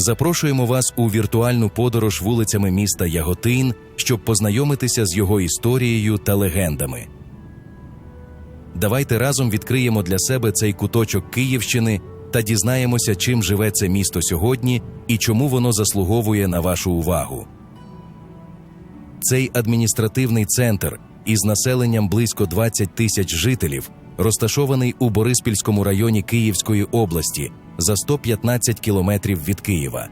Запрошуємо вас у віртуальну подорож вулицями міста Яготин, щоб познайомитися з його історією та легендами. Давайте разом відкриємо для себе цей куточок Київщини та дізнаємося, чим живе це місто сьогодні і чому воно заслуговує на вашу увагу. Цей адміністративний центр із населенням близько 20 тисяч жителів розташований у Бориспільському районі Київської області за 115 кілометрів від Києва.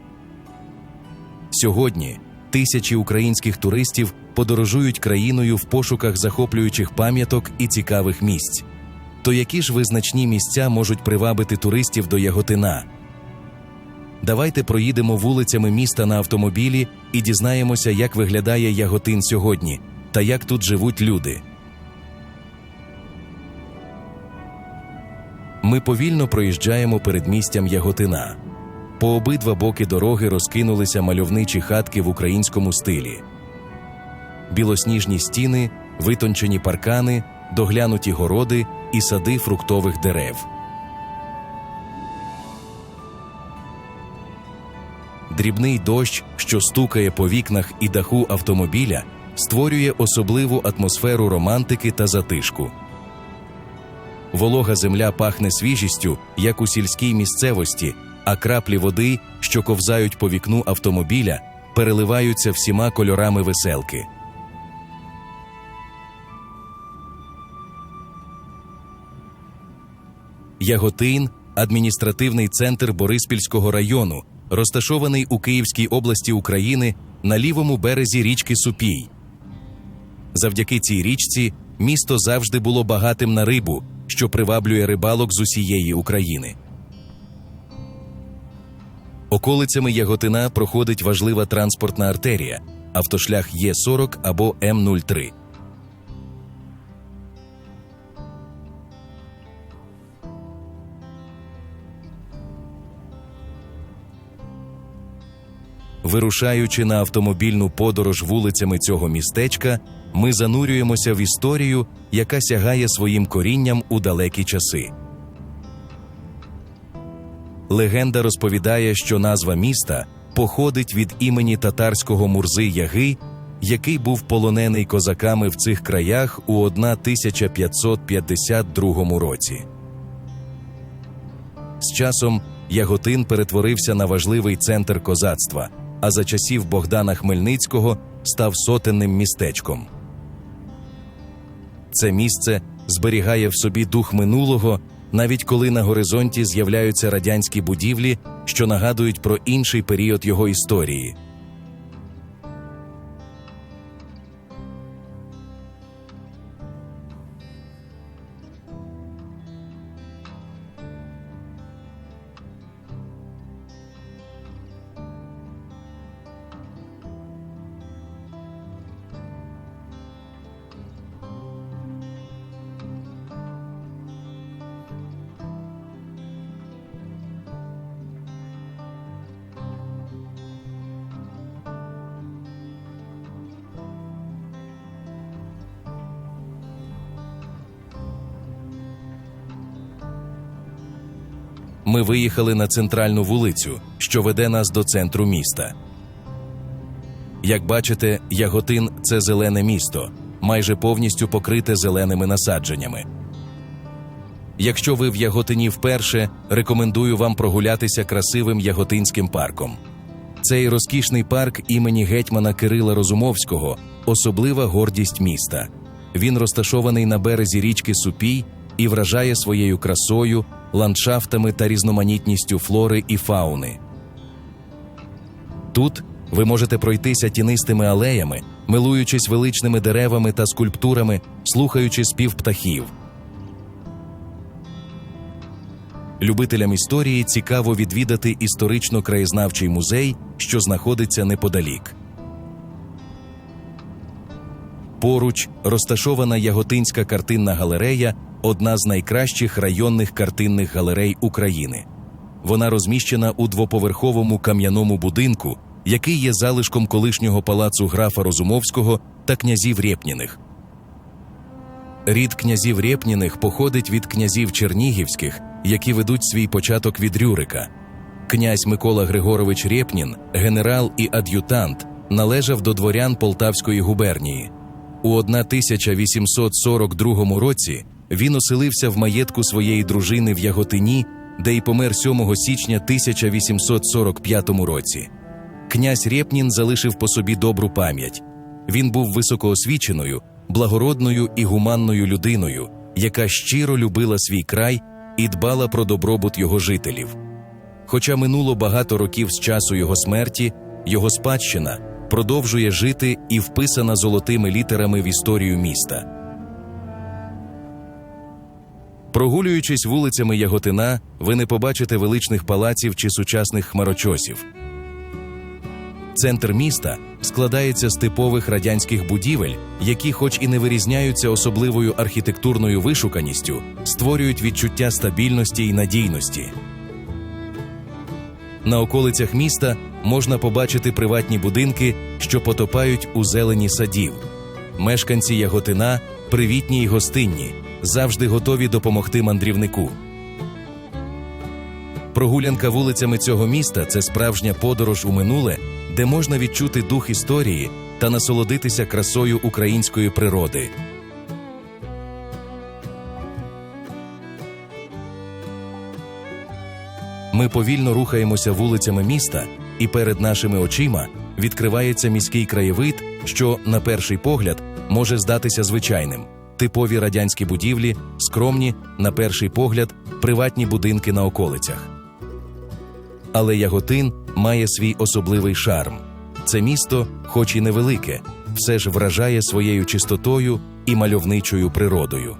Сьогодні тисячі українських туристів подорожують країною в пошуках захоплюючих пам'яток і цікавих місць. То які ж визначні місця можуть привабити туристів до Яготина? Давайте проїдемо вулицями міста на автомобілі і дізнаємося, як виглядає Яготин сьогодні та як тут живуть люди. Ми повільно проїжджаємо передмістям Яготина. По обидва боки дороги розкинулися мальовничі хатки в українському стилі. Білосніжні стіни, витончені паркани, доглянуті городи і сади фруктових дерев. Дрібний дощ, що стукає по вікнах і даху автомобіля, створює особливу атмосферу романтики та затишку. Волога земля пахне свіжістю, як у сільській місцевості, а краплі води, що ковзають по вікну автомобіля, переливаються всіма кольорами веселки. Яготин адміністративний центр Бориспільського району, розташований у Київській області України на лівому березі річки Супій. Завдяки цій річці місто завжди було багатим на рибу, що приваблює рибалок з усієї України. Околицями Яготина проходить важлива транспортна артерія автошлях Є40 або М03. Вирушаючи на автомобільну подорож вулицями цього містечка, ми занурюємося в історію, яка сягає своїм корінням у далекі часи. Легенда розповідає, що назва міста походить від імені татарського мурзи Яги, який був полонений козаками в цих краях у 1552 році. З часом Яготин перетворився на важливий центр козацтва, а за часів Богдана Хмельницького став сотенним містечком. Це місце зберігає в собі дух минулого, навіть коли на горизонті з'являються радянські будівлі, що нагадують про інший період його історії. Ми виїхали на центральну вулицю, що веде нас до центру міста. Як бачите, Яготин це зелене місто, майже повністю покрите зеленими насадженнями. Якщо ви в Яготині вперше, рекомендую вам прогулятися красивим Яготинським парком. Цей розкішний парк імені гетьмана Кирила Розумовського особлива гордість міста. Він розташований на березі річки Супій і вражає своєю красою, ландшафтами та різноманітністю флори і фауни. Тут ви можете пройтися тінистими алеями, милуючись величними деревами та скульптурами, слухаючи спів птахів. Любителям історії цікаво відвідати історично-краєзнавчий музей, що знаходиться неподалік. Поруч розташована Яготинська картинна галерея, одна з найкращих районних картинних галерей України. Вона розміщена у двоповерховому кам'яному будинку, який є залишком колишнього палацу графа Розумовського та князів Рєпніних. Рід князів Рєпніних походить від князів Чернігівських, які ведуть свій початок від Рюрика. Князь Микола Григорович Рєпнін, генерал і ад'ютант, належав до дворян Полтавської губернії. У 1842 році він оселився в маєтку своєї дружини в Яготині, де й помер 7 січня 1845 році. Князь Рєпнін залишив по собі добру пам'ять. Він був високоосвіченою, благородною і гуманною людиною, яка щиро любила свій край і дбала про добробут його жителів. Хоча минуло багато років з часу його смерті, його спадщина продовжує жити і вписана золотими літерами в історію міста. Прогулюючись вулицями Яготина, ви не побачите величних палаців чи сучасних хмарочосів. Центр міста складається з типових радянських будівель, які, хоч і не вирізняються особливою архітектурною вишуканістю, створюють відчуття стабільності і надійності. На околицях міста можна побачити приватні будинки, що потопають у зелені садів. Мешканці Яготина привітні й гостинні, завжди готові допомогти мандрівнику. Прогулянка вулицями цього міста це справжня подорож у минуле, де можна відчути дух історії та насолодитися красою української природи. Ми повільно рухаємося вулицями міста, і перед нашими очима відкривається міський краєвид, що, на перший погляд, може здатися звичайним. Типові радянські будівлі, скромні, на перший погляд, приватні будинки на околицях. Але Яготин має свій особливий шарм. Це місто, хоч і невелике, все ж вражає своєю чистотою і мальовничою природою.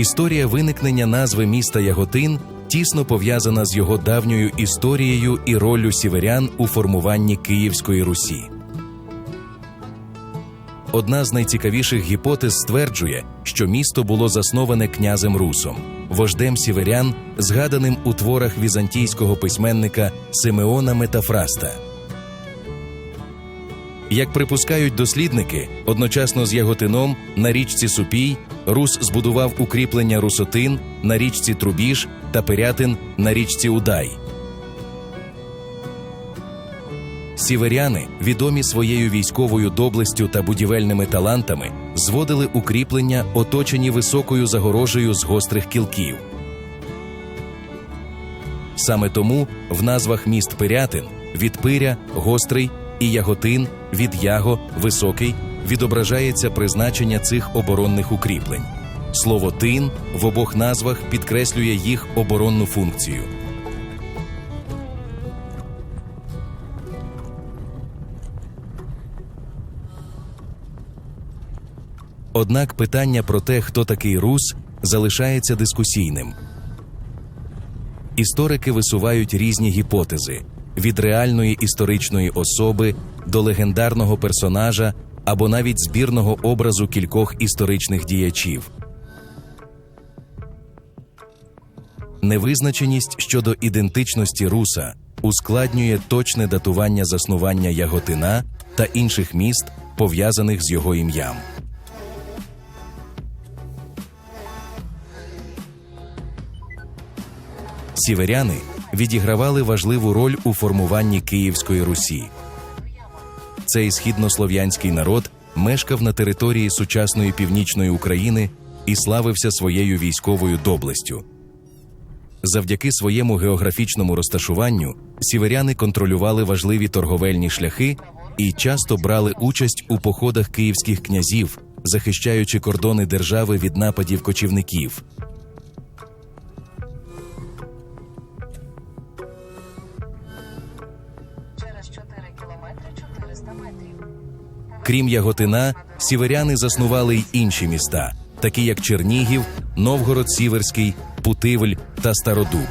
Історія виникнення назви міста Яготин тісно пов'язана з його давньою історією і роллю сіверян у формуванні Київської Русі. Одна з найцікавіших гіпотез стверджує, що місто було засноване князем Русом, вождем сіверян, згаданим у творах візантійського письменника Симеона Метафраста. Як припускають дослідники, одночасно з Яготином на річці Супій Рус збудував укріплення Русотин на річці Трубіж та Пирятин на річці Удай. Сіверяни, відомі своєю військовою доблестю та будівельними талантами, зводили укріплення, оточені високою загорожею з гострих кілків. Саме тому в назвах міст Пирятин від пиря, гострий і яготин від яго, високий відображається призначення цих оборонних укріплень. Слово тин в обох назвах підкреслює їх оборонну функцію. Однак питання про те, хто такий рус, залишається дискусійним. Історики висувають різні гіпотези від реальної історичної особи до легендарного персонажа або навіть збірного образу кількох історичних діячів. Невизначеність щодо ідентичності руса ускладнює точне датування заснування Яготина та інших міст, пов'язаних з його ім'ям. Сіверяни відігравали важливу роль у формуванні Київської Русі. Цей східнослов'янський народ мешкав на території сучасної північної України і славився своєю військовою доблестю. Завдяки своєму географічному розташуванню сіверяни контролювали важливі торговельні шляхи і часто брали участь у походах київських князів, захищаючи кордони держави від нападів кочівників. Крім Яготина, сіверяни заснували й інші міста, такі як Чернігів, Новгород Сіверський, Путивль та Стародуб.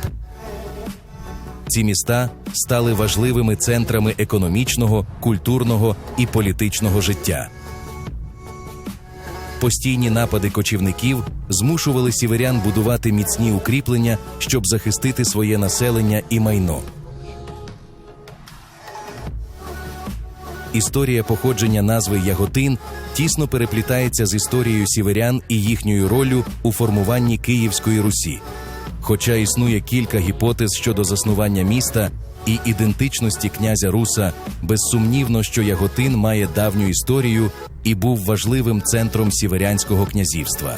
Ці міста стали важливими центрами економічного, культурного і політичного життя. Постійні напади кочівників змушували сіверян будувати міцні укріплення, щоб захистити своє населення і майно. Історія походження назви Яготин тісно переплітається з історією сіверян і їхньою роллю у формуванні Київської Русі. Хоча існує кілька гіпотез щодо заснування міста і ідентичності князя Руса, безсумнівно, що Яготин має давню історію і був важливим центром сіверянського князівства.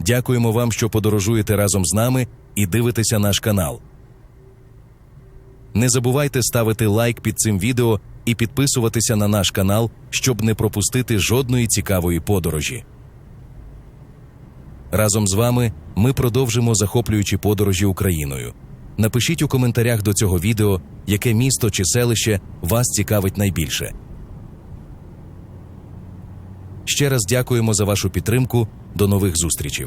Дякуємо вам, що подорожуєте разом з нами і дивитеся наш канал. Не забувайте ставити лайк під цим відео і підписуватися на наш канал, щоб не пропустити жодної цікавої подорожі. Разом з вами ми продовжимо захоплюючі подорожі Україною. Напишіть у коментарях до цього відео, яке місто чи селище вас цікавить найбільше. Ще раз дякуємо за вашу підтримку. До нових зустрічей.